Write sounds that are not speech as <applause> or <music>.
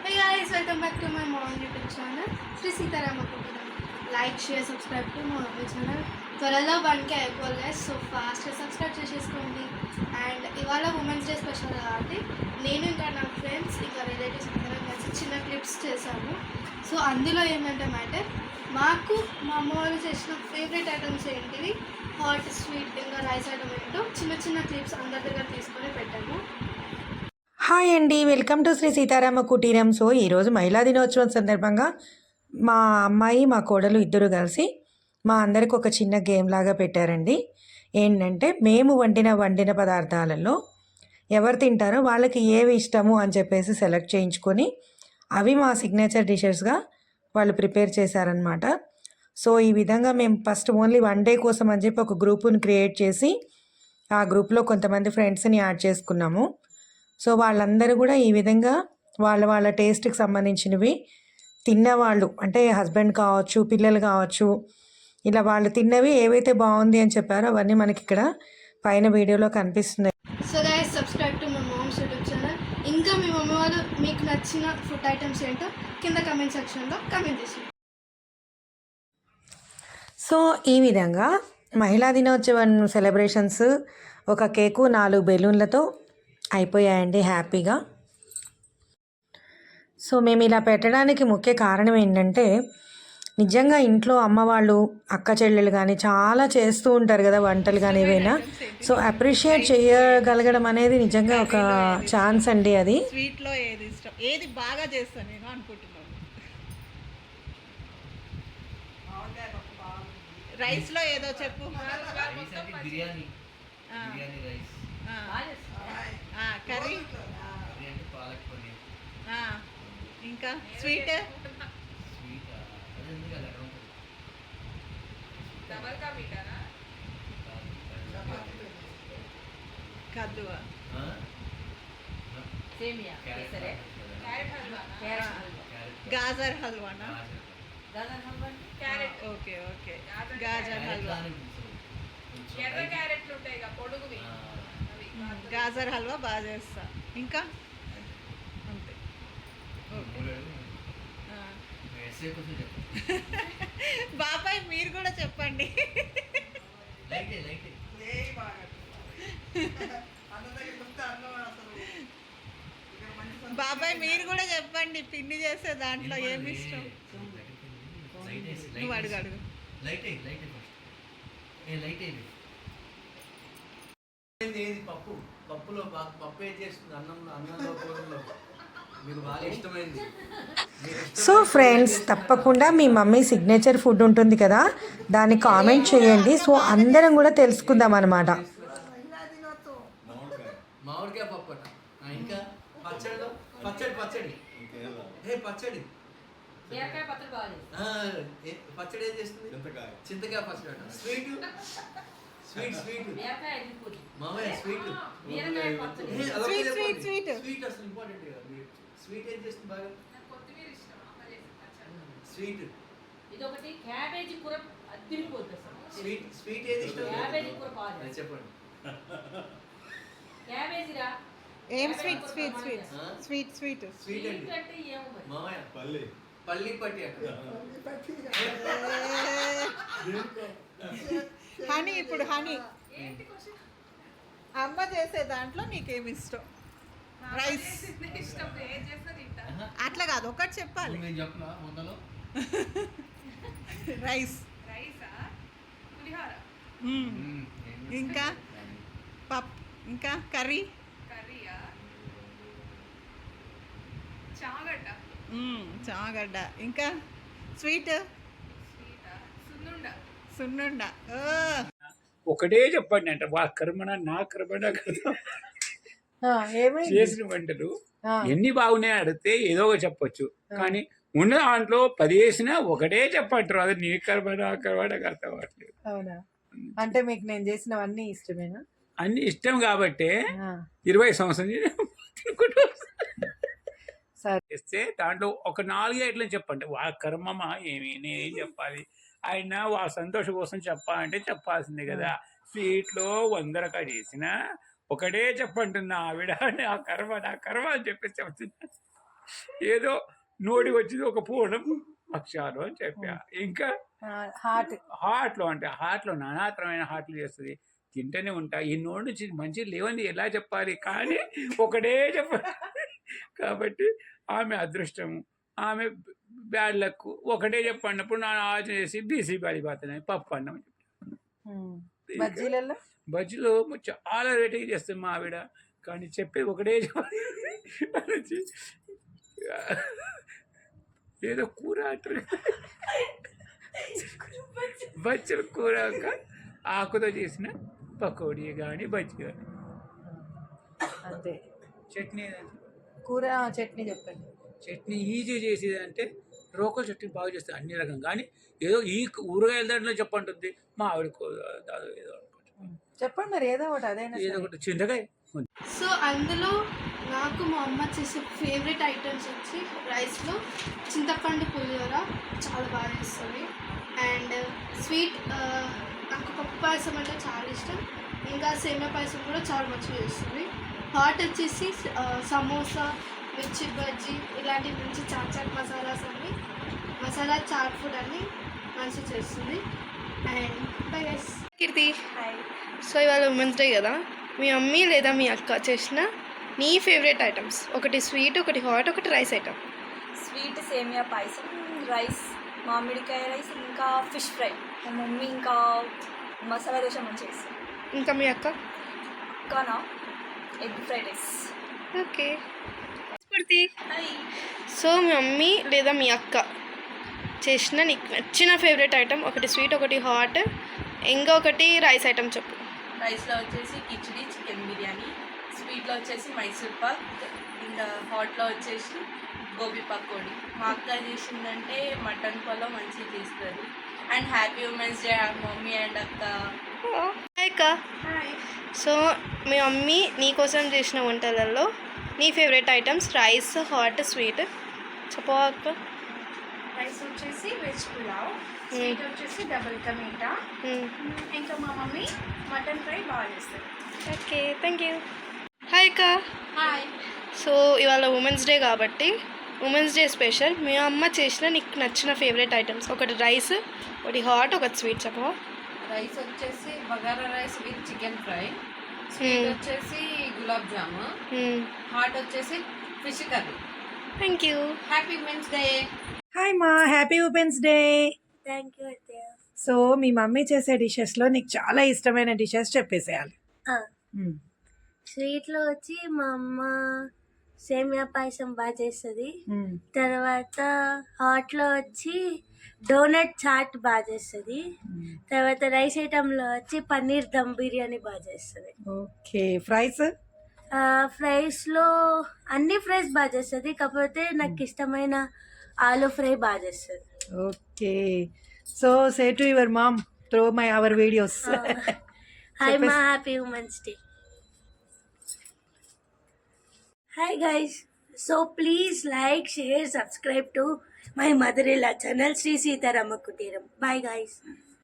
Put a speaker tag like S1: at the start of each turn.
S1: Hey guys welcome back to my mom YouTube channel Shri Sitarama కుటుంబం like share subscribe to మా mummy channel త్వరలో one K అయిపోలే so ఫాస్ట్గా subscribe చేసేసుకోండి. And ఇవాళ ఉమెన్స్ డే స్పెషల్ కాబట్టి నేను ఇంకా నా ఫ్రెండ్స్ ఇంకా రిలేటివ్స్ అందరం కలిసి చిన్న క్లిప్స్ చేశాము సో అందులో ఏంటంటే మ్యాటర్ మాకు మా అమ్మ వాళ్ళు చేసిన ఫేవరెట్ ఐటమ్స్ ఏంటివి? హాట్ స్వీట్ ఇంకా రైస్ ఐటమ్ ఏంటో చిన్న చిన్న క్లిప్స్ అందరి దగ్గర తీసుకొని పెట్టాము.
S2: హాయ్ అండి. వెల్కమ్ టు శ్రీ సీతారామ కుటీరం. సో ఈరోజు మహిళా దినోత్సవం సందర్భంగా మా అమ్మాయి మా కోడలు ఇద్దరు కలిసి మా అందరికి ఒక చిన్న గేమ్ లాగా పెట్టారండి. ఏంటంటే మేము వండిన వండిన పదార్థాలలో ఎవరు తింటారో వాళ్ళకి ఏవి ఇష్టము అని చెప్పేసి సెలెక్ట్ చేయించుకొని అవి మా సిగ్నేచర్ డిషెస్గా వాళ్ళు ప్రిపేర్ చేశారనమాట సో ఈ విధంగా మేము ఫస్ట్ ఓన్లీ వన్ డే కోసం అని చెప్పి ఒక గ్రూపుని క్రియేట్ చేసి ఆ గ్రూప్లో కొంతమంది ఫ్రెండ్స్ని యాడ్ చేసుకున్నాము. సో వాళ్ళందరూ కూడా ఈ విధంగా వాళ్ళ వాళ్ళ టేస్ట్కి సంబంధించినవి తిన్నవాళ్ళు అంటే హస్బెండ్ కావచ్చు పిల్లలు కావచ్చు ఇలా వాళ్ళు తిన్నవి ఏవైతే బాగుంది అని చెప్పారో అవన్నీ మనకి ఇక్కడ పైన వీడియోలో కనిపిస్తున్నాయి.
S1: So guys subscribe to my mom's YouTube channel ఇంకా మీ మమ్మీ వాళ్ళు మీకు నచ్చిన ఫుడ్ ఐటమ్స్ ఏంటో కింద కమెంట్ సెక్షన్లో కమెంట్ చేసి
S2: సో ఈ విధంగా మహిళా దినోత్సవం సెలబ్రేషన్స్ ఒక కేకు నాలుగు బెలూన్లతో అయిపోయాయండి హ్యాపీగా. సో మేము ఇలా పెట్టడానికి ముఖ్య కారణం ఏంటంటే నిజంగా ఇంట్లో అమ్మవాళ్ళు అక్క చెల్లెలు కానీ చాలా చేస్తూ ఉంటారు కదా వంటలు కానీ ఏవైనా. సో అప్రిషియేట్ చేయగలగడం అనేది నిజంగా ఒక ఛాన్స్ అండి అది.
S3: స్వీట్లో ఏది ఇష్టం? ఏది బాగా చేస్తాను నేను అనుకుంటున్నాను. రైస్లో ఏదో చెప్పు.
S4: బిర్యానీ రైస్.
S3: కర్రీ. ఇంకా? స్వీట్ కద్దువ?
S4: ఆ?
S5: సేమియా?
S4: క్యారెట్
S5: కేసరే?
S4: Halwa.
S5: Carrot halwa.
S4: Carrot
S3: gajar హల్వానా? Okay okay. Gajar halwa.
S6: ఎర్ర. క్యారెట్లు ఉంటాయి పొడుగువి.
S3: గాజర్ హల్వా బాగా చేస్తా. ఇంకా? అంతే. <laughs> బాబాయ్ మీరు కూడా చెప్పండి.
S4: లైటే లైటే
S3: బాబాయ్ మీరు కూడా చెప్పండి. పిన్ని చేసే దాంట్లో ఏమి
S4: మరి
S3: ఇష్టం? నువ్వు అడుగు. అడుగు.
S4: లైట్ లైట్ ఏ లైట్ పప్పు? పప్పులో పప్పు ఏం చేస్తుంది? అన్నంలో అన్నంలో కూరలో
S2: సో ఫ్రెండ్స్ తప్పకుండా మీ మమ్మీ సిగ్నేచర్ ఫుడ్ ఉంటుంది కదా దాన్ని కామెంట్ చేయండి. సో అందరం కూడా తెలుసుకుందాం అనమాట
S4: పచ్చడి ఏ చేస్తుంది? చింతకాయ. పచ్చడి స్వీట్ స్వీట్ స్వీట్ మామయ్య స్వీట్ చెప్పండి.
S3: sweet, sweet.
S4: స్వీట్ అసలు ఇంపార్టెంట్ కదా మీరు. స్వీట్ ఏం చేస్తుంది బాగా?
S6: నాకు కొత్తిమీర ఇష్టం
S4: స్వీట్
S5: ఇదొకటి క్యాబేజీ కూర అద్దరిపోద్ది అసలు.
S4: స్వీట్ స్వీట్ ఏది ఇష్టం
S5: క్యాబేజీ కూర బాగా.
S4: చెప్పండి.
S5: క్యాబేజీ రా
S3: ఏం sweet sweet sweet? Sweet sweet
S4: sweet
S5: sweet అంటే ఏమో
S4: మామయ్య పల్లి. పల్లి పట్టి అట <laughs>
S3: హనీ ఇప్పుడు హనీ.
S6: ఏంటి క్వశ్చన్?
S3: అమ్మ చేసే దాంట్లో నీకేమి ఇష్టం? రైస్. అట్లా కాదు ఒకటి చెప్పాలి. <laughs> రైస్. ఇంకా? పప్ ఇంకా కర్రీ?
S6: చాగడ్డ.
S3: చాగడ్డ. ఇంకా? స్వీటా?
S6: సున్నుండ.
S7: ఒకటే చెప్పండి అంటే వా కర్మణ నా కర్మణ కదా. చేసిన వంటలు ఎన్ని బాగున్నాయి అడిగితే ఏదో ఒకటి చెప్పొచ్చు. కానీ ఉన్న దాంట్లో పది వేసినా ఒకటే చెప్పంటారు. అది నీ కర్మ నా కర్మ నాకు అర్థం అవ్వట్లేదు
S2: అవునా? అంటే మీకు నేను చేసినవన్నీ ఇష్టమేనా?
S7: అన్ని ఇష్టం కాబట్టే ఇరవై సంవత్సరం చేస్తే దాంట్లో ఒక నాలుగే ఇట్లా చెప్పండి. వా కర్మమా ఏమి? నేనేం చెప్పాలి? ఆయన వా సంతోషం కోసం చెప్పాలంటే చెప్పాల్సిందే కదా. స్వీట్లో వంద రకాలు చేసిన ఒకటే చెప్పంటున్నా ఆవిడ నా కర్మ నా కర్మ అని చెప్పేసి చెప్తున్నా. ఏదో నోటి వచ్చింది ఒక పూర్ణం పక్షాలు అని చెప్పా. ఇంకా
S2: హార్ట్
S7: హార్ట్లో అంటే హార్ట్లో నానాతరమైన హార్ట్లు చేస్తుంది. తింటూనే ఉంటా. ఈ నోటి నుంచి మంచి లేవని ఎలా చెప్పాలి? కానీ ఒకటే చెప్పాలి కాబట్టి ఆమె అదృష్టము. ఆమె బ్యాడ్ లక్ ఒకటే చెప్పన్నప్పుడు నా ఆలోచన చేసి బీసీ పడిపోతున్నాయి పప్పు అన్నం
S2: బజ్జీలలో
S7: బజ్జీలో చాలా రేటింగ్ చేస్తుంది మా ఆవిడ. కానీ చెప్పేది ఒకటే అనేసి, ఏదో కూర అంటారు. బజ్జీల కూర ఆకుతో చేసిన పకోడీ కానీ బజ్జీ కానీ
S2: అంతే.
S7: చట్నీ
S2: కూర చట్నీ చెప్పండి.
S7: చట్నీ ఈజీ చేసేది అంటే రోకల్ చట్నీ బాగా చేస్తుంది అన్ని రకం కానీ ఏదో ఈ కూరగాయల దాంట్లో చెప్పంటుంది. మా ఆవిడ ఏదో.
S2: చెప్పండి మరి ఏదో ఒకటి అదైనా
S7: ఏదో. ఒకటి చింతకాయ.
S1: సో అందులో నాకు మా అమ్మ చేసే ఫేవరెట్ ఐటమ్స్ వచ్చి రైస్లో చింతపండు పులిహోర చాలా బాగా చేస్తుంది. అండ్ స్వీట్ నాకు పప్పు పాయసం అంటే చాలా ఇష్టం. ఇంకా సేమియా పాయసం కూడా చాలా మంచిగా చేస్తుంది. హాట్ వచ్చేసి సమోసా మిర్చి బజ్జీ ఇలాంటి మంచి చాట్ చాట్ మసాలాస్ అన్ని మసాలా చాట్ ఫుడ్ అన్ని మంచిగా చేస్తుంది. And bye guys. Keerthi. So ఇవాళ ఉమెన్స్ డే కదా మీ మమ్మీ లేదా మీ అక్క చేసిన నీ ఫేవరెట్ ఐటమ్స్ ఒకటి స్వీట్ ఒకటి హాట్ ఒకటి రైస్ ఐటమ్.
S8: స్వీట్ సేమియా పాయసం రైస్ మామిడికాయ రైస్ ఇంకా ఫిష్ ఫ్రై. మా మమ్మీ ఇంకా మసాలా దోశ మంచిగా చేస్తుంది.
S1: ఇంకా మీ అక్క?
S8: ఇంకానా egg fried rice.
S1: Okay. So మీ మమ్మీ లేదా మీ అక్క చేసిన నీకు నచ్చిన ఫేవరెట్ ఐటమ్ ఒకటి స్వీట్ ఒకటి హాట్ ఇంకా ఒకటి రైస్ ఐటమ్ చెప్పు.
S9: రైస్లో వచ్చేసి కిచిడి చికెన్ బిర్యానీ స్వీట్లో వచ్చేసి మైసూర్ పాక్ ఇంకా హాట్లో వచ్చేసి గోబీ పకోడీ. మా అక్క చేసిందంటే మటన్ పొలం మంచిగా చేస్తుంది. And happy women's day mummy and అక్క.
S1: హాయ్ అక్క. సో మీ మమ్మీ నీ కోసం చేసిన వంటలలో నీ favourite items rice hot sweet. చెప్పవా అక్క.
S10: రైస్ వచ్చేసి వెజ్ పులావ్ స్వీట్ వచ్చేసి డబుల్ మీఠా
S1: మ్మ్.
S10: ఇంకా మా మమ్మీ మటన్ ఫ్రై బాగా చేస్తుంది.
S1: ఓకే థ్యాంక్ యూ హాయ్ అక్క.
S10: హాయ్
S1: సో ఇవాళ ఉమెన్స్ డే కాబట్టి ఉమెన్స్ డే స్పెషల్ మీ అమ్మ చేసిన నీకు నచ్చిన ఫేవరెట్ ఐటమ్స్ ఒకటి రైస్ ఒకటి హాట్ ఒకటి స్వీట్. చెప్పవా
S5: రైస్ వచ్చేసి bagara rice with chicken fry. Sweet వచ్చేసి గులాబ్ జాము. హాట్ వచ్చేసి fish curry
S1: thank you
S5: happy women's day
S2: hi మా happy women's day
S8: thank you అయితే
S2: సో మీ మమ్మీ చేసే డిషెస్లో నీకు చాలా ఇష్టమైన డిషెస్ చెప్పేసేయాలి.
S8: స్వీట్లో వచ్చి మా అమ్మ సేమియా పాయసం బాగా చేస్తుంది. తర్వాత హాట్లో వచ్చి డోనట్ చాట్ బాగా చేస్తుంది. తర్వాత రైస్ ఐటెంలో వచ్చి పన్నీర్ దమ్ బిర్యానీ బాగా చేస్తుంది.
S2: Okay fries?
S8: ఫ్రైస్లో అన్ని ఫ్రైస్ బాగా చేస్తుంది. కాకపోతే నాకు ఇష్టమైన ఆలు ఫ్రై బాగా చేస్తుంది.
S2: Okay. So say to your mom through my our videos
S8: hi మా happy women's day hi guys so please like share subscribe to my mother ఇలా ఛానల్ శ్రీ సీతారామ కుటీరం బాయ్ గైస్